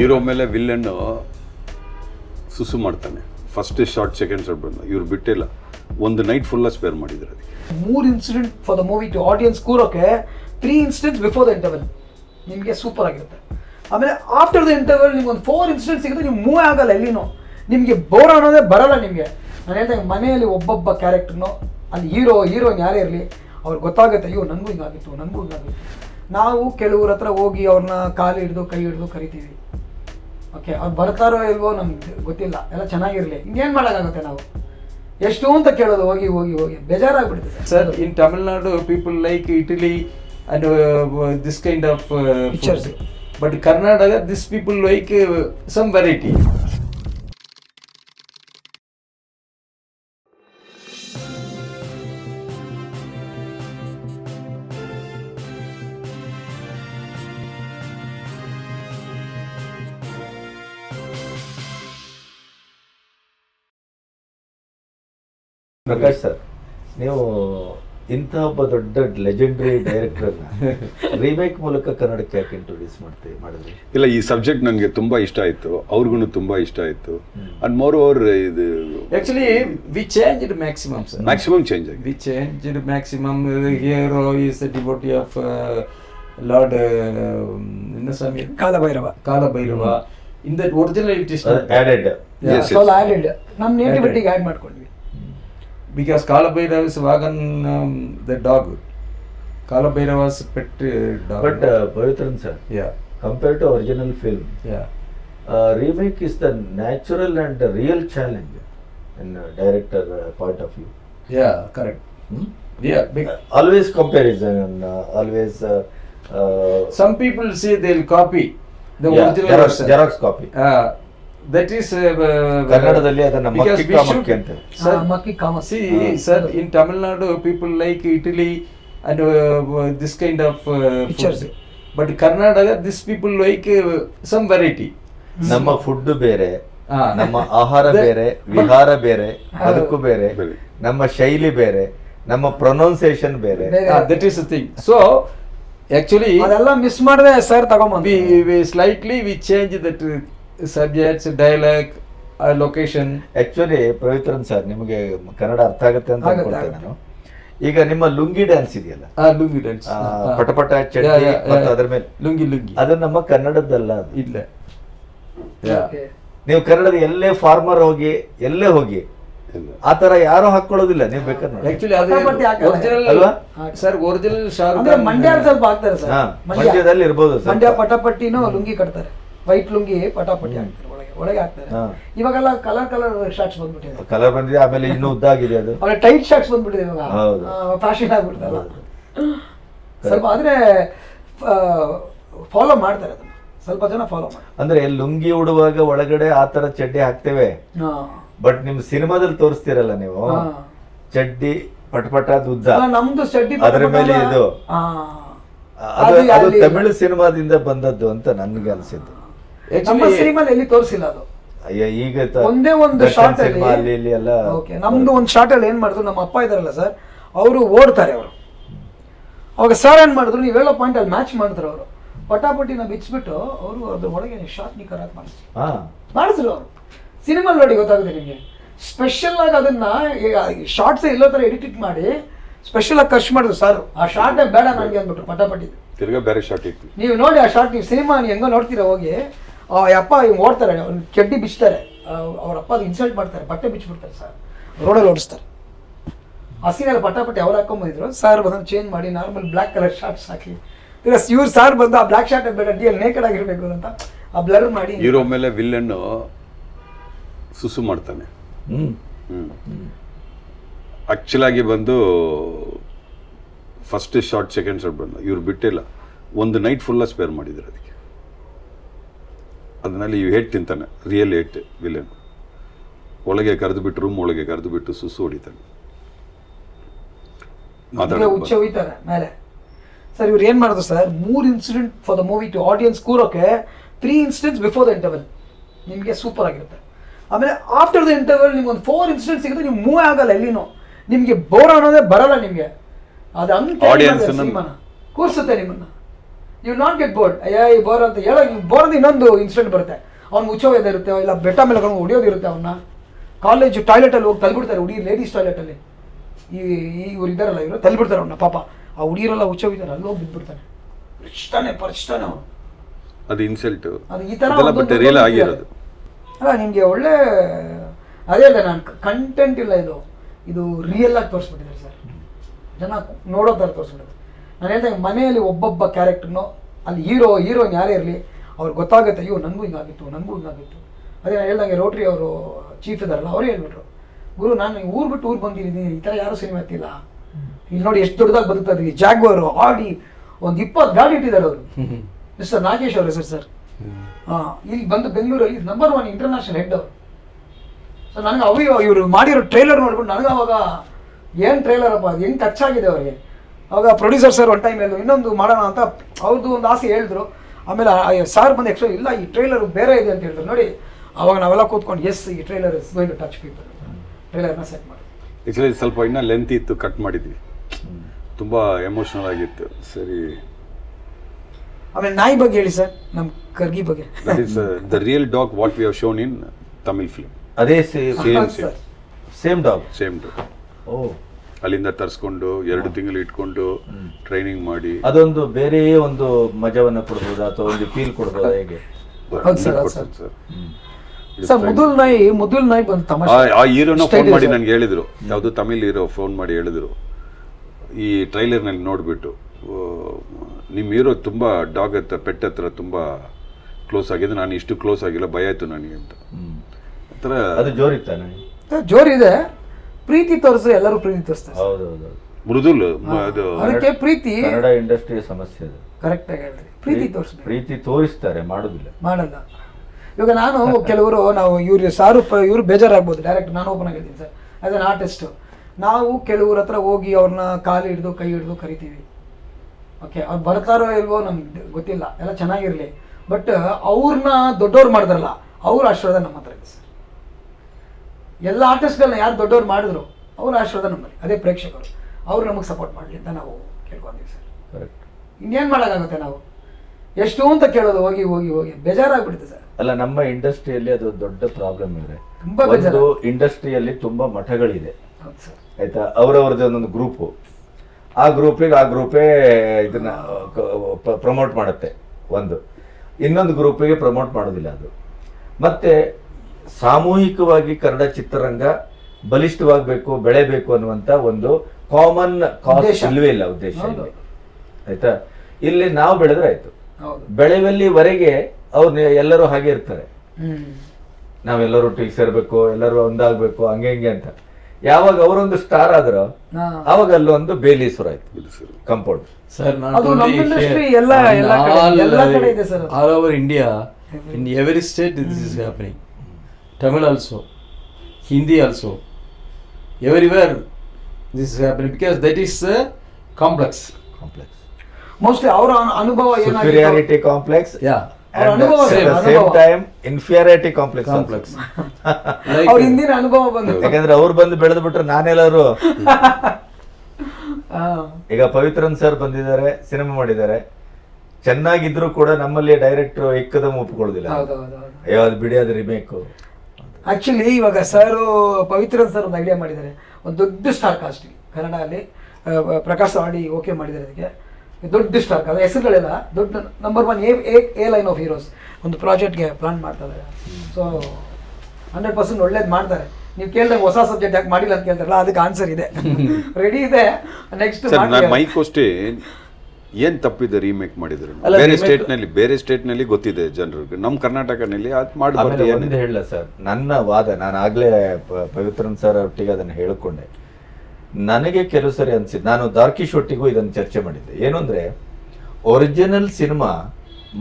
Hero ಮೇಲೆ ವಿಲ್ಲನ್ನು ಸುಸು ಮಾಡ್ತಾನೆ. ಫಸ್ಟ್ ಶಾರ್ಟ್ ಸೆಕೆಂಡ್ ಶಾರ್ಟ್ ಬಂದು. ಇವ್ರು ಬಿಟ್ಟಿಲ್ಲ. ಒಂದು ನೈಟ್ ಫುಲ್ಲ ಸ್ಪೇರ್ ಮಾಡಿದ್ರು ಅದಕ್ಕೆ. ಮೂರು incident for the movie to audience ಕೂರೋಕೆ three incidents before the interval ನಿಮಗೆ ಸೂಪರ್ ಆಗಿರುತ್ತೆ. ಆಮೇಲೆ ಆಫ್ಟರ್ ದ ಇಂಟರ್ವಲ್ ನಿಮ್ಗೆ ಒಂದು ಫೋರ್ ಇನ್ಸಿಡೆಂಟ್ ಸಿಗುತ್ತೆ, ನೀವು ಮೂವ್ ಆಗಲ್ಲ ಎಲ್ಲಿನೂ. ನಿಮಗೆ ಬೋರ್ ಅನ್ನೋದೇ ಬರಲ್ಲ ನಿಮಗೆ. ನಾನು ಹೇಳ್ತಾ ಮನೆಯಲ್ಲಿ ಒಬ್ಬೊಬ್ಬ ಕ್ಯಾರೆಕ್ಟರ್ನು ಅಲ್ಲಿ ಹೀರೋ ಹೀರೋನ್ ಯಾರೇ ಇರಲಿ, ಅವ್ರಿಗೆ ಗೊತ್ತಾಗುತ್ತೆ, ಅಯ್ಯೋ ನನಗೂ ಹಿಂಗಾಗಿತ್ತು ನನಗೂ ಹಿಂಗಾಗಿತ್ತು. ನಾವು ಕೆಲವ್ರ ಹತ್ರ ಹೋಗಿ ಅವ್ರನ್ನ ಕಾಲು ಹಿಡಿದು, ಕೈ ಹಿಡಿದು ಕರಿತೀವಿ. ಓಕೆ ಅವ್ರು ಬರ್ತಾರೋ ಇಲ್ವೋ ನಮ್ಗೆ ಗೊತ್ತಿಲ್ಲ. ಎಲ್ಲ ಚೆನ್ನಾಗಿರಲಿ. ಇನ್ನೇನ್ ಮಾಡೋಕ್ಕಾಗುತ್ತೆ ನಾವು? ಎಷ್ಟು ಅಂತ ಕೇಳೋದು ಹೋಗಿ ಹೋಗಿ ಹೋಗಿ. ಬೇಜಾರಾಗ್ಬಿಡುತ್ತೆ sir in Tamil Nadu people like Italy and this kind of pictures but Karnataka this people like some variety Prakash sir ನೀವು ಇಂಥ ಒಬ್ಬ ದೊಡ್ಡ ಲೆಜೆಂಡರಿ ಡೈರೆಕ್ಟರ್ ರೀಮೇಕ್ ಮೂಲಕ ಕನ್ನಡಕ್ಕೆ ಯಾಕೆ ಇಂಟ್ರೊಡ್ಯೂಸ್ ಮಾಡ್ತೀವಿ ಮಾಡಿದ್ರಿ? ಇಲ್ಲ ಈ ಸಬ್ಜೆಕ್ಟ್ ನನಗೆ ತುಂಬಾ ಇಷ್ಟ ಆಯ್ತು ಅವ್ರಿಗೂ ತುಂಬಾ ಇಷ್ಟ ಆಯ್ತು. ಅಂಡ್ ಮೋರ್ ಓವರ್ ಇದು actually we change it maximum sir maximum change ಆಗಿ we change it maximum here is a devotee of lord ಇನ್ನ ಸ್ವಾಮಿ? Kalabhairava. Kalabhairava. In that original it is added that. Added ನಮ್ಮ ನೇಟಿವಿಟಿಗೆ add ಮಾಡ್ಕೊಂಡ್ವಿ. Because Kala Bhairava is Vagan, um, the dog. Kala Bhairava's pet uh, dog. But Pavithran sir yeah, compare to original film yeah. Remake is the natural and real challenge in director point of view Yeah, correct. Yeah, big, always comparison always some people say they'll Uh, uh, uh, ಕನ್ನಡದಲ್ಲಿ ಅದನ್ನ because ಮಕ್ಕಿ we ಕಾಮಕ್ಕಿ. Sir, makki kamasi see, sir, in Tamil Nadu, people like Italy and uh, this kind of uh, Pictures. food. But Karnataka, these people like uh, some variety. ನಮ್ಮ food ಬೇರೆ namma ನಮ್ಮ ಆಹಾರ The- ಬೇರೆ ವಿಹಾರ ಬೇರೆ ಬದುಕು ಬೇರೆ ಬೇರೆ. ನಮ್ಮ ಶೈಲಿ ಬೇರೆ ನಮ್ಮ ಪ್ರೊನೌನ್ಸಿಯೇಷನ್ ಬೇರೆ ಬೇರೆ. Ah, that is the thing. So, actually, ಅದೆಲ್ಲ ಮಿಸ್ ಮಾಡದೆ ಸರ್ ತಗೊಂಬಂದು we, we slightly we change that uh, subjects, dialogue location location. Actually Pavithran sir ನಿಮಗೆ ಕನ್ನಡ ಅರ್ಥ ಆಗುತ್ತೆ ಅಂತ ಅನ್ಕೊಳ್ತೇನೆ ನಾನು. ಈಗ ನಿಮ್ಮ ಲುಂಗಿ ಡ್ಯಾನ್ಸ್ ಇದೆಯಲ್ಲ? ಲುಂಗಿ ಡ್ಯಾನ್ಸ್. ಪಟಪಟ yeah. ಮತ್ತು ಅದ್ರ ಮೇಲೆ? ಲುಂಗಿ ಲುಂಗಿ. ಅದು ನಮ್ಮ ಕನ್ನಡದ್ದಲ್ಲ ಅದು. ಇಲ್ಲ. ನೀವು ಕನ್ನಡದ ಎಲ್ಲೇ ಫಾರ್ಮರ್ ಹೋಗಿ ಎಲ್ಲೇ ಹೋಗಿ ಆತರ ಆ ತರ ಯಾರು ಹಾಕೊಳ್ಳೋದಿಲ್ಲ ನೀವು ಬೇಕಾದ್ರೆ. ಆಕ್ಚುಲಿ ಅದು ಒರಿಜಿನಲ್ ಅಲ್ವಾ? ಸರ್ ಒರಿಜಿನಲ್ ಶಾರುಖ್ ಮಂಡ್ಯ ಸ್ವಲ್ಪ ಹಾಕ್ತಾರೆ ಸರ್. ಮಂಡ್ಯದಲ್ಲಿ ಇರ್ಬೋದು ಸರ್ ಮಂಡ್ಯ ಪಟಪಟ್ಟಿನೂ ಲುಂಗಿ ಕಟ್ತಾರೆ. ವೈಟ್ ಲುಂಗಿ ಪಟಾಪಟಿ ಹಾಕ್ತಾರೆ ಒಳಗೆ ಒಳಗೆ ಹಾಕ್ತಾರೆ. ಇವಾಗೆಲ್ಲ ಕಲರ್ ಕಲರ್ ಶಾರ್ಟ್ಸ್ ಬಂದ್ಬಿಟ್ಟಿದೆ. ಕಲರ್ ಬಂದಿದೆ ಆಮೇಲೆ ಇನ್ನೂ ಉದ್ದಾಗಿದೆ ಅದು. ಆಮೇಲೆ ಟೈಟ್ ಶಾರ್ಟ್ಸ್ ಬಂದ್ಬಿಟ್ಟಿದೆ ಇವಾಗ. ಫ್ಯಾಷನ್ ಆಗ್ಬಿಡ್ತಲ್ಲ ಸ್ವಲ್ಪ ಆದ್ರೆ ಫಾಲೋ ಮಾಡ್ತಾರೆ ಅದನ್ನ. ಸ್ವಲ್ಪ ಜನ ಫಾಲೋ ಮಾಡ್ತಾರೆ. ಅಂದ್ರೆ ಲುಂಗಿ ಉಡುವಾಗ ಒಳಗಡೆ ಆ ತರ ಚಡ್ಡಿ ಹಾಕ್ತೇವೆ. ಬಟ್ ನಿಮ್ ಸಿನಿಮಾದಲ್ಲಿ ತೋರಿಸ್ತೀರಲ್ಲ ನೀವು. ಚಡ್ಡಿ ಪಟಪಟ ಉದ್ದ. ನಮ್ದು ಚಡ್ಡಿ ಅದ್ರ ಮೇಲೆ ಇದು. ಅದು ತಮಿಳು ಸಿನಿಮಾದಿಂದ ಬಂದದ್ದು ಅಂತ ನನ್ಗೆ ಅನ್ಸಿದ್ದು ನಮ್ಮ ಸಿನಿಮಾ ಎಲ್ಲಿ ತೋರಿಸಿಲ್ಲ ಅದು? ಅಯ್ಯ, ಈಗ ಒಂದೇ ಒಂದು ಶಾರ್ಟ್ ಅಲ್ಲಿ ಎಲ್ಲ ಓಕೆ ನಮ್ದು ಒಂದು ಶಾರ್ಟ್ ಅಲ್ಲಿ ಏನ್ ಮಾಡಿದ್ರು ನಮ್ಮ ಅಪ್ಪ ಇದಾರಲ್ಲ ಸರ್ ಅವರು ಓಡ್ತಾರೆ ಅವರು. ಅವಾಗ ಸರ್ ಏನ್ ಮಾಡಿದ್ರು ನೀವು ಹೇಳೋ ಪಾಯಿಂಟ್ ಅಲ್ಲಿ ಮ್ಯಾಚ್ ಮಾಡಿದ್ರು ಅವರು. ಪಟಾಪಟಿನ ಬಿಚ್ಚಿಬಿಟ್ಟು ಅವರು ಅದ್ರ ಒಳಗೆ ಶಾರ್ಟ್ ನಿಖರ ಮಾಡಿಸಿ ಹಾ. ಮಾಡಿದ್ರು ಅವರು. ಸಿನಿಮಾ ನೋಡಿ ಗೊತ್ತಾಗುತ್ತೆ ನಿಮಗೆ. ಸ್ಪೆಷಲ್ ಆಗಿ ಅದನ್ನ ಶಾರ್ಟ್ಸ್ ಎಲ್ಲೋ ತರ ಎಡಿಟ್ ಮಾಡಿ ಸ್ಪೆಷಲ್ ಆಗಿ ಖರ್ಚು ಮಾಡಿದ್ರು ಸರ್ ಆ ಶಾರ್ಟ್ ಬೇಡ ನನಗೆ ಅಂದ್ಬಿಟ್ರು ಪಟಾಪಟಿ ತಿರ್ಗಾ ಬೇರೆ ಶಾರ್ಟ್ ಇತ್ತು. ನೀವು ನೋಡಿ ಆ ಶಾರ್ಟ್ ನೀವು ಸಿನಿಮಾ ನೀವು ಹೆಂಗೋ ನೋಡ್ತೀರಾ ಹೋಗಿ ಅಪ್ಪ ಹಿಂಗೆ ಓಡ್ತಾರೆ ಚಡ್ಡಿ ಬಿಚ್ತಾರೆ. ಅವ್ರ ಅಪ್ಪ ಅದು ಇನ್ಸಲ್ಟ್ ಮಾಡ್ತಾರೆ ಬಟ್ಟೆ ಬಿಚ್ಚಿಬಿಡ್ತಾರೆ ಸರ್. ರೋಡಲ್ಲಿ ಓಡಿಸ್ತಾರೆ. ಆ ಸೀನಲ್ಲಿ ಪಟಾಪಟಿ ಅವ್ರು ಹಾಕೊಂಬಂದಿದ್ರು. ಸರ್ ಬಂದು ಚೇಂಜ್ ಮಾಡಿ ನಾರ್ಮಲ್ ಬ್ಲ್ಯಾಕ್ ಕಲರ್ ಶಾರ್ಟ್ಸ್ ಹಾಕಿ. ಪ್ಲಸ್ ಇವ್ರು ಸಾರ್ ಬಂದು ಆ ಬ್ಲ್ಯಾಕ್ ಶಾರ್ಟ್ ಬೇಡ ಡಿ ಅಲ್ಲಿ ನೇಕಡ್ ಆಗಿರ್ಬೇಕು ಅಂತ ಆ ಬ್ಲರ್ ಮಾಡಿ. ಇರೋ ಮೇಲೆ ವಿಲ್ಲನ್ನು ಸುಸು ಮಾಡ್ತಾನೆ. ಹ್ಮ್. ಆ್ಯಕ್ಚುಲಾಗಿ ಬಂದು ಫಸ್ಟ್ ಶಾರ್ಟ್ ಸೆಕೆಂಡ್ ಶಾರ್ಟ್ ಬಂದ. ಇವ್ರು ಬಿಟ್ಟಿಲ್ಲ. ಒಂದು ನೈಟ್ ಫುಲ್ಲ ಸ್ಪೇರ್ ಮಾಡಿದ್ರು ಅದಕ್ಕೆ. ಅದನ್ನಲ್ಲಿ ಇವು ಹೇಟ್ ತಿಂತಾನೆ ರಿಯಲ್ ಹೆಟ್ ವಿಲನ್ ಒಳಗೆ ಕರೆದು ಬಿಟ್ಟು ರೂಮ್ ಒಳಗೆ ಕರೆದು ಬಿಟ್ಟು ಸುಸು ಹೊಡಿತಾನೆ. ಉಚ್ಚ ಹೋಯ್ತಾರೆ ಮೇಲೆ. ಸರ್ ಇವ್ರು ಏನ್ ಮಾಡಿದ್ರು ಸರ್? ಮೂರು incident for the movie to audience ಕೂರೋಕೆ three incidents before the interval ನಿಮಗೆ ಸೂಪರ್ ಆಗಿರುತ್ತೆ. ಆಮೇಲೆ ಆಫ್ಟರ್ ದ ಇಂಟರ್ವಲ್ ನಿಮ್ಗೆ ಒಂದು ಫೋರ್ ಇನ್ಸಿಡೆಂಟ್ ಸಿಗುತ್ತೆ ನೀವು ಮೂವ್ ಆಗಲ್ಲ ಎಲ್ಲಿನೂ. ನಿಮಗೆ ಬೋರ್ ಅನ್ನೋದೇ ಬರಲ್ಲ ನಿಮಗೆ. ಅದು ಹಂಗೆ ಕೂರಿಸುತ್ತೆ ನಿಮ್ಮನ್ನ. ಯು ನಾಟ್ ಗೆಟ್ ಬೋರ್ಡ್ ಅಯ್ಯ ಈ ಬೋರ್ ಅಂತ ಹೇಳೋ ಬೋರ್ ಅಂತ ಇನ್ನೊಂದು ಇನ್ಸಿಡೆಂಟ್ ಬರುತ್ತೆ. ಅವ್ನು ಮುಚ್ಚೋದು ಇರುತ್ತೆ? ಇಲ್ಲ ಬೆಟ್ಟ ಮೇಲೆ ಕರ್ಕೊಂಡು ಹೊಡಿಯೋದಿರುತ್ತೆ ಅವನ್ನ ಕಾಲೇಜ್ ಟಾಯ್ಲೆಟಲ್ಲಿ ಹೋಗಿ ತಲ್ಬಿಡ್ತಾರೆ ಹುಡುಗಿ ಲೇಡೀಸ್ ಟಾಯ್ಲೆಟಲ್ಲಿ ಈ ಈ ಇವ್ರು ಇದ್ದಾರಲ್ಲ ಇವರು ತಲ್ಬಿಡ್ತಾರೆ ಅವನ್ನ ಪಾಪ. ಆ ಹುಡುಗಿರೆಲ್ಲ ಹುಚ್ಚೋಗಿದ್ದಾರೆ ಅಲ್ಲಿ ಹೋಗಿ ಬಿದ್ಬಿಡ್ತಾನೆ ಇಷ್ಟಾನೆ ಪರಿಷ್ಟಾನೆ ಅವನು. ಅದು ಇನ್ಸಲ್ಟ್ ಅದು ಈ ಥರ ಆಗಿರೋದು. ಅಲ್ಲ ನಿಮಗೆ ಒಳ್ಳೆ ಅದೇ ಅಲ್ಲ ನಾನು ಕಂಟೆಂಟ್ ಇಲ್ಲ ಇದು. ಇದು ರಿಯಲ್ ಆಗಿ ತೋರಿಸ್ಬಿಟ್ಟಿದ್ದಾರೆ ಸರ್ ಜನ ನೋಡೋ ಥರ ತೋರಿಸ್ಬಿಟ್ಟಿದ್ದಾರೆ. ನಾನು ಹೇಳ್ದಂಗೆ ಮನೆಯಲ್ಲಿ ಒಬ್ಬೊಬ್ಬ ಕ್ಯಾರೆಕ್ಟರ್ನು ಅಲ್ಲಿ ಹೀರೋ ಹೀರೋಯಿನ್ ಯಾರೇ ಇರಲಿ ಅವ್ರಿಗೆ ಗೊತ್ತಾಗುತ್ತೆ ಅಯ್ಯೋ ನನಗೂ ಹಿಂಗಾಗಿತ್ತು ನನಗೂ ಹಿಂಗಾಗಿತ್ತು. ಅದೇ ನಾನು ಹೇಳ್ದಂಗೆ ರೋಟ್ರಿ ಅವರು ಚೀಫ್ ಇದಾರಲ್ಲ ಅವರೇ ಹೇಳ್ಬಿಟ್ರು. ಗುರು ನಾನು ಊರು ಬಿಟ್ಟು ಊರು ಬಂದಿದ್ದೀನಿ ಈ ಥರ ಯಾರು ಸಿನಿಮಾ ಎತ್ತಿಲ್ಲ. ಇಲ್ಲಿ ನೋಡಿ ಎಷ್ಟು ದೊಡ್ಡದಾಗಿ ಬದುಕ್ತಾ ಇದ್ದೀವಿ ಜಾಗ್ವಾರು ಆಡಿ ಒಂದು ಇಪ್ಪತ್ತು ಗಾಡಿ ಇಟ್ಟಿದ್ದಾರೆ ಅವರು. ಮಿಸ್ಟರ್ ನಾಗೇಶ್ ಅವ್ರ ಹೆಸರು ಸರ್. ಹಾಂ ಇಲ್ಲಿ ಬಂದು ಬೆಂಗಳೂರಲ್ಲಿ ನಂಬರ್ ಒನ್ ಇಂಟರ್ನ್ಯಾಷನಲ್ ಹೆಡ್ ಅವರು. ಸೊ ನನಗೆ ಅವ ಇವರು ಮಾಡಿರೋ ಟ್ರೈಲರ್ ನೋಡ್ಬಿಟ್ಟು ನನಗೆ ಅವಾಗ ಏನು ಟ್ರೈಲರ್ ಅಪ್ಪ ಅದು ಹೆಂಗೆ ಟಚ್ ಆಗಿದೆ ಅವರಿಗೆ. ಅವಾಗ ಪ್ರೊಡ್ಯೂಸರ್ ಸರ್ ಒನ್ ಟೈಮ್ ಹೇಳಿದ್ರು ಇನ್ನೊಂದು ಮಾಡೋಣ ಅಂತ ಅವ್ರದ್ದು ಒಂದು ಆಸೆ ಹೇಳಿದ್ರು. ಆಮೇಲೆ ಸಾರ್ ಬಂದು ಎಕ್ಸ್ಪ್ಲೈನ್ ಇಲ್ಲ ಈ ಟ್ರೈಲರ್ ಬೇರೆ ಇದೆ ಅಂತ ಹೇಳಿದ್ರು. ನೋಡಿ ಅವಾಗ ನಾವೆಲ್ಲ ಕೂತ್ಕೊಂಡು ಎಸ್ ಈ trailer is going to touch people ಟ್ರೈಲರ್ನ set ಮಾಡಿ. ಆ್ಯಕ್ಚುಲಿ ಸ್ವಲ್ಪ ಇನ್ನೂ ಲೆಂತ್ ಇತ್ತು ಕಟ್ ಮಾಡಿದ್ವಿ. ತುಂಬ ಎಮೋಷ್ನಲ್ ಆಗಿತ್ತು. ಸರಿ. ಆಮೇಲೆ ನಾಯಿ ಬಗ್ಗೆ ಹೇಳಿ ಸರ್ ನಮ್ಮ ಕರ್ಗಿ ಬಗ್ಗೆ. That is the real dog what we have shown in Tamil film ಅದೇ same same same sir. Same dog same dog ಓ ಅಲ್ಲಿಂದ ತರಿಸ್ಕೊಂಡು ಎರಡು ತಿಂಗಳು ಇಟ್ಕೊಂಡು ಟ್ರೈನಿಂಗ್ ಮಾಡಿ. ಅದೊಂದು ಬೇರೆ ಒಂದು ಮಜವನ್ನು ಕೊಡ್ಬೋದು? ಅಥವಾ ಒಂದು ಫೀಲ್ ಕೊಡ್ಬೋದು ಹೇಗೆ? ಹೌದು ಸರ್, ಹೌದು ಕೊಡ್ತದೆ ಸರ್. ಸರ್. ಮುದುಲ್ ನಾಯಿ ಮುದುಲ್ ನಾಯಿ ಬಂದು ಆ ತಮಾಷೆ ಆ ಹೀರೋನ ಫೋನ್ ಮಾಡಿ. ನನಗೆ ಹೇಳಿದ್ರು. ಯಾವುದು ತಮಿಳ್ ಹೀರೋ ಫೋನ್ ಮಾಡಿ ಹೇಳಿದ್ರು. ಈ ಟ್ರೈಲರ್ನಲ್ಲಿ ನೋಡಿಬಿಟ್ಟು ನಿಮ್ಮ ಹೀರೋ ತುಂಬ ಡಾಗ್ ಹತ್ರ ಪೆಟ್ ಹತ್ರ ತುಂಬ ಕ್ಲೋಸ್ ಆಗಿದೆ. ನಾನು ಇಷ್ಟು ಕ್ಲೋಸ್ ಆಗಿಲ್ಲ ಭಯ ಆಯಿತು ನನಗೆ ಅಂತ. ಹ್ಮ್. ಆ ಥರ ಅದು ಜೋರಿತ್ತಾನೆ ಜೋರಿದೆ. ಪ್ರೀತಿ ತೋರಿಸು ಎಲ್ಲರೂ ಪ್ರೀತಿ ತೋರಿಸ್ತಾರೆ ಸರ್. ಹೌದೌದು. ಮೃದುಲ್ ಅದು ಅದಕ್ಕೆ ಪ್ರೀತಿ ಕನ್ನಡ ಇಂಡಸ್ಟ್ರಿಯ ಸಮಸ್ಯೆ ಅದು. ಕರೆಕ್ಟ್ ಆಗಿ ಹೇಳ್ರಿ. ಪ್ರೀತಿ ತೋರಿಸ್ಬೇಕು. ಪ್ರೀತಿ ತೋರಿಸ್ತಾರೆ ಮಾಡುದಿಲ್ಲ. ಮಾಡಲ್ಲ. ಇವಾಗ ನಾನು ಕೆಲವರು ನಾವು ಇವ್ರ ಸಾರು ಇವ್ರು ಬೇಜಾರಾಗ್ಬೋದು. ಡೈರೆಕ್ಟ್ ನಾನು ಓಪನ್ ಆಗಿದ್ದೀನಿ ಸರ್. ಆಸ್ ಅನ್ ಆರ್ಟಿಸ್ಟ್ ನಾವು ಕೆಲವ್ರ ಹತ್ರ ಹೋಗಿ ಅವ್ರನ್ನ ಕಾಲು ಹಿಡಿದು ಕೈ ಹಿಡಿದು ಕರಿತೀವಿ. ಓಕೆ ಅವ್ರು ಬರ್ತಾರೋ ಇಲ್ವೋ ನಮ್ಗೆ ಗೊತ್ತಿಲ್ಲ. ಎಲ್ಲ ಚೆನ್ನಾಗಿರಲಿ. ಬಟ್ ಅವ್ರನ್ನ ದೊಡ್ಡವ್ರು ಮಾಡಿದ್ರಲ್ಲ ಅವ್ರ ಆಶೀರ್ವಾದ ನಮ್ಮ ಹತ್ರ ಇದೆ ಸರ್. ಎಲ್ಲ ಆರ್ಟಿಸ್ಟ್ಗಳನ್ನ ಯಾರು ದೊಡ್ಡವ್ರು ಮಾಡಿದ್ರು ಅವ್ರ ಆಶೀರ್ವಾದ ನಮ್ಮಲ್ಲಿ. ಅದೇ ಪ್ರೇಕ್ಷಕರು. ಅವ್ರು ನಮಗೆ ಸಪೋರ್ಟ್ ಮಾಡಲಿ ಅಂತ ನಾವು ಕೇಳ್ಕೊಂತೀವಿ ಸರ್. ಕರೆಕ್ಟ್ ಇನ್ನೇನು ಮಾಡೋಕ್ಕಾಗುತ್ತೆ ನಾವು? ಎಷ್ಟು ಅಂತ ಕೇಳೋದು ಹೋಗಿ ಹೋಗಿ ಹೋಗಿ. ಬೇಜಾರಾಗ್ಬಿಡುತ್ತೆ ಸರ್. ಅಲ್ಲ ನಮ್ಮ ಇಂಡಸ್ಟ್ರಿಯಲ್ಲಿ ಅದು ದೊಡ್ಡ ಪ್ರಾಬ್ಲಮ್ ಇದೆ. ತುಂಬಾ ಒಂದು ಬೇಜಾರು. ಇಂಡಸ್ಟ್ರಿಯಲ್ಲಿ ತುಂಬಾ ಮಠಗಳಿದೆ. ಹೌದು ಸರ್. ಆಯ್ತಾ? ಅವರವ್ರದ್ದು ಒಂದೊಂದು ಗ್ರೂಪು. ಆ ಗ್ರೂಪಿಗೆ ಆ ಗ್ರೂಪೇ ಇದನ್ನ ಪ್ರಮೋಟ್ ಮಾಡುತ್ತೆ ಒಂದು. ಇನ್ನೊಂದು ಗ್ರೂಪಿಗೆ ಪ್ರಮೋಟ್ ಮಾಡೋದಿಲ್ಲ ಅದು. ಮತ್ತೆ ಸಾಮೂಹಿಕವಾಗಿ ಕನ್ನಡ ಚಿತ್ರರಂಗ ಬಲಿಷ್ಠವಾಗಬೇಕು ಬೆಳೆಯಬೇಕು ಅನ್ನುವಂತ ಒಂದು ಕಾಮನ್ ಕಾಸ್. ಇಲ್ವೇ ಇಲ್ಲ ಉದ್ದೇಶ ಇಲ್ಲಿ. ಆಯ್ತಾ? ಇಲ್ಲಿ ನಾವು ಬೆಳೆದ್ರೆ ಆಯ್ತು. ಬೆಳೆಯುವಲ್ಲಿವರೆಗೆ ಬೆಳೆವಲ್ಲಿವರೆಗೆ ಅವ್ರು ಎಲ್ಲರೂ ಹಾಗೆ ಇರ್ತಾರೆ. ನಾವೆಲ್ಲರೂ ಒಟ್ಟಿಗೆ ಸೇರ್ಬೇಕು ಎಲ್ಲರೂ ಒಂದಾಗ್ಬೇಕು ಹಂಗೆ ಹಂಗೆ ಅಂತ. ಯಾವಾಗ ಅವರೊಂದು ಸ್ಟಾರ್ ಆದ್ರೋ. ಅವಾಗ ಅಲ್ಲೊಂದು ಬೇಲೀಶ್ವರ ಆಯ್ತು compound all over India in ನಮ್ಮ ಸ್ಟೇಟ್ ದಿಸ್ ಎಲ್ಲ- in Tamil also, Hindi also, everywhere this is happening because that is uh, complex. Complex mostly ಅವರ ಅನುಭವ ಏನಾಗಿತ್ತು ಕಾಂಪ್ಲೆಕ್ಸ್ ಯಾ ಅನುಭವ same time inferiority complex complex ಅವ್ರ ಹಿಂದಿನ ಅನುಭವ ಬಂದು ಯಾಕಂದ್ರೆ ಅವ್ರು ಬಂದು ಬೆಳೆದು ಬಿಟ್ರೆ ನಾನೆಲ್ಲರೂ ಈಗ ಪವಿತ್ರನ್ ಸರ್ ಬಂದಿದ್ದಾರೆ ಸಿನಿಮಾ ಮಾಡಿದ್ದಾರೆ. ಚೆನ್ನಾಗಿದ್ರು ಕೂಡ ನಮ್ಮಲ್ಲಿ ಡೈರೆಕ್ಟರ್ ಇಕ್ಕದಮ್ ಒಪ್ಕೊಳ್ಳೋದಿಲ್ಲ ಹೌದು ಹೌದು ಹೌದು. ಅಯ್ಯೋ ಅದು ಬಿಡಿ ಅದು ರಿಮೇಕ್ ಆಕ್ಚುಲಿ ಇವಾಗ ಸರ್ ಪವಿತ್ರನ್ ಸರ್ ಒಂದು ಐಡಿಯಾ ಮಾಡಿದ್ದಾರೆ. ಒಂದು ದೊಡ್ಡ ಸ್ಟಾರ್ ಕಾಸ್ಟ್ ಕನ್ನಡ ಅಲ್ಲಿ ಪ್ರಕಾಶ್ ಆಡಿ ಓಕೆ ಮಾಡಿದ್ದಾರೆ ಅದಕ್ಕೆ. ದೊಡ್ಡ ಸ್ಟಾರ್ ಕಾಸ್ಟ್ ಹೆಸರುಗಳೆಲ್ಲ ದೊಡ್ಡ number one A A line of heroes ಒಂದು ಪ್ರಾಜೆಕ್ಟ್ಗೆ ಪ್ಲಾನ್ ಮಾಡ್ತಾರೆ ಇದ್ದಾರೆ. ಸೊ ಹಂಡ್ರೆಡ್ ಪರ್ಸೆಂಟ್ ಒಳ್ಳೇದು ಮಾಡ್ತಾರೆ. ನೀವು ಕೇಳಿದಾಗ ಹೊಸ ಸಬ್ಜೆಕ್ಟ್ ಯಾಕೆ ಮಾಡಿಲ್ಲ ಅಂತ ಕೇಳ್ತಾರಲ್ಲ ಅದಕ್ಕೆ ಆನ್ಸರ್ ಇದೆ. ರೆಡಿ ಇದೆ? ನೆಕ್ಸ್ಟ್ ಮೈಕ್ ಅಷ್ಟೇ ಏನ್ ತಪ್ಪಿದೆ ರೀಮೇಕ್ ಮಾಡಿದ್ರು ಬೇರೆ ಸ್ಟೇಟ್ನಲ್ಲಿ ಬೇರೆ ಸ್ಟೇಟ್ನಲ್ಲಿ ಗೊತ್ತಿದೆ ಜನರಿಗೆ. ನಮ್ಮ ಕರ್ನಾಟಕನಲ್ಲಿ ಅದು ಮಾಡಬಾರ್ದು ಏನಿದೆ? ಹೇಳ ಸರ್. ನನ್ನ ವಾದ ನಾನು ಆಗ್ಲೇ ಪವಿತ್ರನ್ ಸರ್ ಒಟ್ಟಿಗೆ ಅದನ್ನ ಹೇಳಿಕೊಂಡೆ. ನನಗೆ ಕೆಲವು ಸರಿ ಅನ್ಸಿದ್ದು ನಾನು ದಾರ್ಕಿಶ್ ಒಟ್ಟಿಗೂ ಇದನ್ನ ಚರ್ಚೆ ಮಾಡಿದ್ದೆ. ಏನು ಅಂದ್ರೆ ಒರಿಜಿನಲ್ ಸಿನಿಮಾ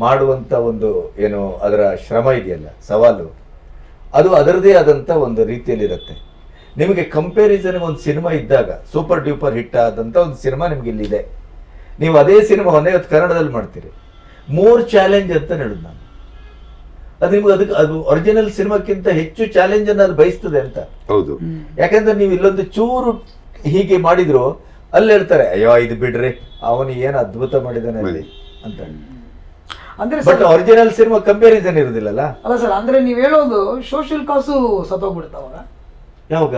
ಮಾಡುವಂತ ಒಂದು ಏನು ಅದರ ಶ್ರಮ ಇದೆಯಲ್ಲ ಸವಾಲು ಅದು ಅದರದೇ ಆದಂತ ಒಂದು ರೀತಿಯಲ್ಲಿ ಇರುತ್ತೆ ನಿಮಗೆ ಕಂಪ್ಯಾರಿಸನ್ ಒಂದು ಸಿನಿಮಾ ಇದ್ದಾಗ ಸೂಪರ್ ಡ್ಯೂಪರ್ ಹಿಟ್ ಆದಂತ ಒಂದು ಸಿನಿಮಾ ನಿಮ್ಗೆ ಇಲ್ಲಿದೆ. ನೀವು ಅದೇ ಸಿನಿಮಾವನ್ನೇ ಇವತ್ತು ಕನ್ನಡದಲ್ಲಿ ಮಾಡ್ತೀರಿ. ಮೋರ್ ಚಾಲೆಂಜ್ ಅಂತ ಹೇಳುದು ನಾನು. ಅದು ನಿಮ್ಗೆ ಅದಕ್ಕೆ ಅದು ಒರಿಜಿನಲ್ ಸಿನಿಮಾಕ್ಕಿಂತ ಹೆಚ್ಚು ಚಾಲೆಂಜ್ ಅನ್ನು ಅದು ಬಯಸ್ತದೆ ಅಂತ. ಹೌದು. ಯಾಕಂದ್ರೆ ನೀವು ಇಲ್ಲೊಂದು ಚೂರು ಹೀಗೆ ಮಾಡಿದ್ರು ಅಲ್ಲಿ ಹೇಳ್ತಾರೆ ಅಯ್ಯೋ ಇದು ಬಿಡ್ರಿ ಅವನು ಏನು ಅದ್ಭುತ ಮಾಡಿದಾನೆ ಅಲ್ಲಿ ಅಂತ. ಅಂದ್ರೆ but sir original cinema comparison ಇರುದಿಲ್ಲ ಅಲ್ಲ ಸರ್ ಅಂದ್ರೆ ನೀವು ಹೇಳೋದು ಸೋಷಿಯಲ್ ಕಾಸು ಸತ್ತೋಗ್ಬಿಡುತ್ತೆ ಅವಾಗ. ಯಾವಾಗ?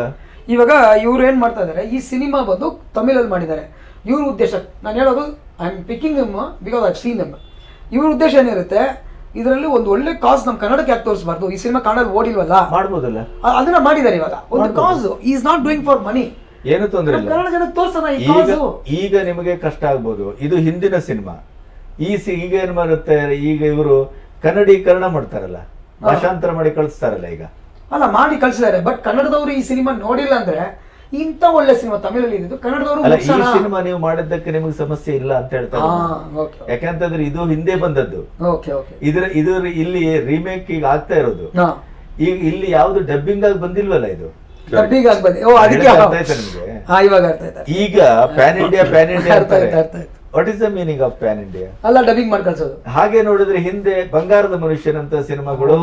ಇವಾಗ ಇವ್ರು ಏನ್ ಮಾಡ್ತಾ ಇದಾರೆ ಈ ಸಿನಿಮಾ ಬಂದು ತಮಿಳಲ್ಲಿ ಮಾಡಿದ್ದಾರೆ. ಇವ್ರ ಉದ್ದೇಶ ನಾನು ಹೇಳೋದು I am picking em because I seen em ಇವ್ರ ಉದ್ದೇಶ ಏನಿರುತ್ತೆ ಇದರಲ್ಲಿ ಒಂದು ಒಳ್ಳೆ ಕಾಸ್ ನಮ್ಮ ಕನ್ನಡಕ್ಕೆ ಯಾಕೆ ತೋರಿಸಬಾರ್ದು? ಈ ಸಿನಿಮಾ ಕನ್ನಡದಲ್ಲಿ ಓಡಿಲ್ವಲ್ಲ? ಮಾಡ್ಬೋದಲ್ಲ? ಅದನ್ನ ಮಾಡಿದ್ದಾರೆ ಇವಾಗ. ಒಂದು cause is not doing for money ಏನು ತೊಂದ್ರೆ ಇಲ್ಲ. ಕನ್ನಡ ತೋರ್ಸೋಣ ಈಗ ಈಗ ನಿಮಗೆ ಕಷ್ಟ ಆಗ್ಬೋದು. ಇದು ಹಿಂದಿನ ಸಿನಿಮಾ ಈ ಸಿ ಈಗ ಏನ್ ಮಾಡುತ್ತೆ? ಈಗ ಇವರು ಕನ್ನಡೀಕರಣ ಮಾಡ್ತಾರಲ್ಲ. ಭಾಷಾಂತರ ಮಾಡಿ ಕಳಿಸ್ತಾರಲ್ಲ ಈಗ. ಅಲ್ಲ ಮಾಡಿ ಕಳ್ಸಿದ್ದಾರೆ ಬಟ್ ಕನ್ನಡದವರು ಈ ಸಿನಿಮಾ ನೋಡಿಲ್ಲ ಅಂದ್ರೆ ಇಂಥ ಒಳ್ಳೆ ಸಿನಿಮಾ ತಮಿಳಲ್ಲಿ ಇದ್ದು ಕನ್ನಡದವರು ಅಲ್ಲ ಈ ಸಿನಿಮಾ ನೀವು ಮಾಡಿದ್ದಕ್ಕೆ ನಿಮಗೆ ಸಮಸ್ಯೆ ಇಲ್ಲ ಅಂತ ಹೇಳ್ತಾರೆ ಯಾಕಂತಂದ್ರೆ ಇದು ಹಿಂದೆ ಬಂದದ್ದು. ಇದ್ರ ಇದು ಇಲ್ಲಿ ರೀಮೇಕ್ ಈಗ ಆಗ್ತಾ ಇರೋದು. ಈಗ ಇಲ್ಲಿ ಯಾವ್ದು ಡಬ್ಬಿಂಗ್ ಆಗಿ ಬಂದಿಲ್ವಲ್ಲ ಇದು? ಈಗ pan India pan India what is the meaning of pan India ಅಲ್ಲ ಡಬ್ಬಿಂಗ್ ಮಾಡಿ ಕಳ್ಸೋದು. ಹಾಗೆ ನೋಡಿದ್ರೆ ಹಿಂದೆ ಬಂಗಾರದ ಮನುಷ್ಯನಂತ ಸಿನಿಮಾಗಳು.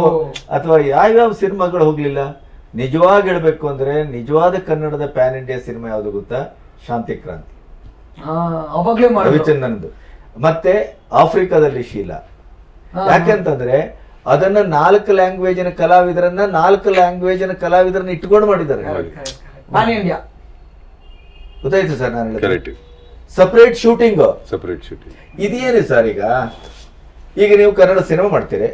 ಅಥವಾ ಯಾವ್ಯಾವ ಸಿನಿಮಾಗಳು ಹೋಗ್ಲಿಲ್ಲ? ನಿಜವಾಗಿ ಹೇಳ್ಬೇಕು ಅಂದ್ರೆ ನಿಜವಾದ ಕನ್ನಡದ ಪ್ಯಾನ್ ಇಂಡಿಯಾ ಸಿನಿಮಾ ಯಾವ್ದು ಗೊತ್ತಾ? ಶಾಂತಿ ಕ್ರಾಂತಿ. ಅವಾಗ್ಲೇ ಮಾಡಿದ್ರು ರವಿಚಂದ್ರನ್ದು. ಮತ್ತೆ ಆಫ್ರಿಕಾದಲ್ಲಿ ಶೀಲಾ. ಯಾಕೆಂತಂದ್ರೆ ಅದನ್ನ ನಾಲ್ಕು ಲ್ಯಾಂಗ್ವೇಜಿನ ಕಲಾವಿದರನ್ನ ನಾಲ್ಕು ಲ್ಯಾಂಗ್ವೇಜಿನ ಕಲಾವಿದರನ್ನ ಇಟ್ಕೊಂಡು ಮಾಡಿದ್ದಾರೆ ಪ್ಯಾನ್ ಇಂಡಿಯಾ ಗೊತ್ತಾಯ್ತು ಸರ್ ನಾನು correct separate shooting separate shooting ಇದೇನು ಸರ್ ಈಗ? ಈಗ ನೀವು ಕನ್ನಡ ಸಿನಿಮಾ ಮಾಡ್ತೀರಿ.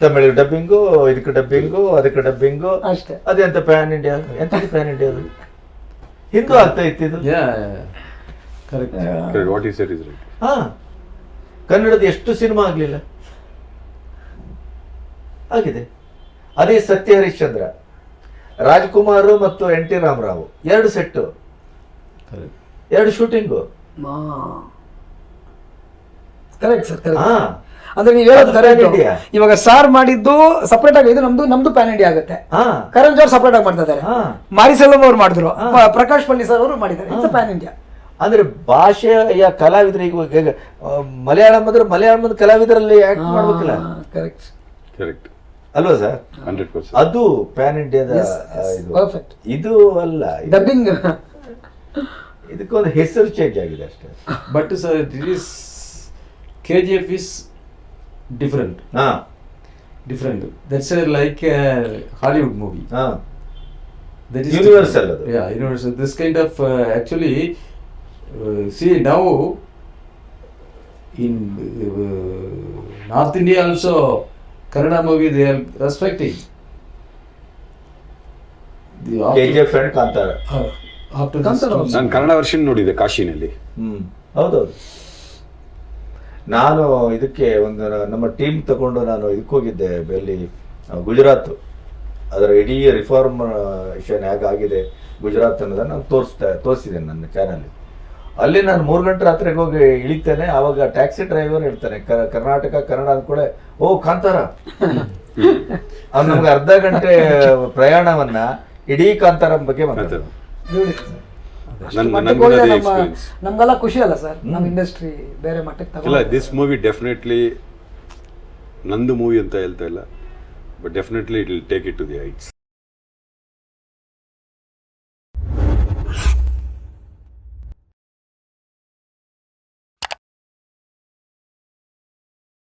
ತಮಿಳು ಡಬ್ಬಿಂಗು ಇದಕ್ಕೆ ಡಬ್ಬಿಂಗು ಅದಕ್ಕೆ ಡಬ್ಬಿಂಗು ಅಷ್ಟೇ. ಅದೆಂತ ಪ್ಯಾನ್ ಇಂಡಿಯಾ ಎಂತ ಪ್ಯಾನ್ ಇಂಡಿಯಾ ಅದು? ಹಿಂದೂ ಆಗ್ತಾ ಇತ್ತು ಹಾ. ಕನ್ನಡದ ಎಷ್ಟು ಸಿನಿಮಾ ಆಗ್ಲಿಲ್ಲ? ಆಗಿದೆ. ಅದೇ ಸತ್ಯ ಹರಿಶ್ಚಂದ್ರ ರಾಜ್ಕುಮಾರ್ ಮತ್ತು ಎನ್ ಟಿ ರಾಮರಾವ್ ಎರಡು ಸೆಟ್ಟು Correct. ಎರಡು ಶೂಟಿಂಗು ಕರೆಕ್ಟ್ ಸರ್ ಕರೆಕ್ಟ್ ಹಾ. ಅಂದ್ರೆ ನೀವು ಹೇಳೋದು ಕರೆಕ್ಟ್. ಇವಾಗ ಸಾರ್ ಮಾಡಿದ್ದು ಸಪರೇಟ್ ಆಗಿ ಇದು ನಮ್ದು ನಮ್ದು ಪ್ಯಾನ್ ಇಂಡಿಯಾ ಆಗುತ್ತೆ. ಹಾ. ಕರಣ್ ಜೋರ್ ಸಪರೇಟ್ ಆಗಿ ಮಾಡ್ತಾ ಇದ್ದಾರೆ. ಹಾ. ಮಾರಿಸೆಲ್ವಂ ಅವ್ರು ಮಾಡಿದ್ರು. ಪ್ರಕಾಶ್ ಪಲ್ಲಿ ಸರ್ ಅವರು ಮಾಡಿದ್ದಾರೆ. ಇಟ್ಸ್ ಪ್ಯಾನ್ ಇಂಡಿಯಾ ಅಂದ್ರೆ ಭಾಷೆಯ ಕಲಾವಿದರು ಈಗ ಈಗ, ಆ, ಮಲಯಾಳಂ ಅಂದ್ರೆ ಮಲಯಾಳಂ ಕಲಾವಿದರಲ್ಲಿ ಆಕ್ಟ್ ಮಾಡ್ಬೇಕಲ್ಲ? ಕರೆಕ್ಟ್ ಕರೆಕ್ಟ್ ಅಲ್ವಾ ಸರ್? ಹಂಡ್ರೆಡ್ ಪರ್ಸೆಂಟ್ ಅದು ಪ್ಯಾನ್ ಇಂಡಿಯಾದ ಇದು. ಅಲ್ಲ ಇದು- ಡಬ್ಬಿಂಗ್ ಇದಕ್ಕೊಂದು ಹೆಸರು ಚೇಂಜ್ ಆಗಿದೆ ಅಷ್ಟೇ. But sir KGF is is different different that's like Hollywood movie this kind of actually see ನಾವು in North India also Kannada movie they are respecting after ನಾನು ಕನ್ನಡ ವರ್ಷ ನೋಡಿದೆ ಕಾಶಿನಲ್ಲಿ. ಹ್ಮ್. ಹೌದೌದು. ನಾನು ಇದಕ್ಕೆ ಒಂದು ನಮ್ಮ ಟೀಮ್ ತಗೊಂಡು ನಾನು ಇದಕ್ಕೆ ಹೋಗಿದ್ದೆ ಬೆಲ್ಲಿ ಗುಜರಾತ್. ಅದರ ಇಡೀ ರಿಫಾರ್ಮ್ ಹೇಗಾಗಿದೆ ಗುಜರಾತ್ ಅನ್ನೋದನ್ನು ನಾನು ತೋರಿಸ್ತಾ ತೋರಿಸಿದ್ದೇನೆ ನನ್ನ ಚಾನಲ್ ಅಲ್ಲಿ. ನಾನು ಮೂರು ಗಂಟೆ ರಾತ್ರಿಗೆ ಹೋಗಿ ಇಳಿತೇನೆ. ಆವಾಗ ಟ್ಯಾಕ್ಸಿ ಡ್ರೈವರ್ ಹೇಳ್ತಾನೆ ಕ- ಕರ್ನಾಟಕ ಕನ್ನಡ ಅಂದ್ಕೊಳ್ಳೆ ಓ ಕಾಂತಾರ. ಅವ್ನು ನಮ್ಗೆ ಅರ್ಧ ಗಂಟೆ ಪ್ರಯಾಣವನ್ನ ಇಡೀ ಕಾಂತಾರ ಬಗ್ಗೆ ಮಾತಾಡ್ತಾನೆ. ನನ್- ಮಟ್ಟಕ್ಕೆ ನಮ್ಮ. ನಮ್ಗೆಲ್ಲ ಖುಷಿ ಅಲ್ಲ ಸರ್ ನಮ್ಮ ಇಂಡಸ್ಟ್ರಿ ಬೇರೆ ಮಟ್ಟಕ್ಕೆ ಇಲ್ಲ ತಗೊಂಡು ದಿಸ್ ಮೂವಿ ಡೆಫಿನೆಟ್ಲಿ ನಂದು ಮೂವಿ ಅಂತ ಹೇಳ್ತಾ ಇಲ್ಲ but definitely it will take it to the heights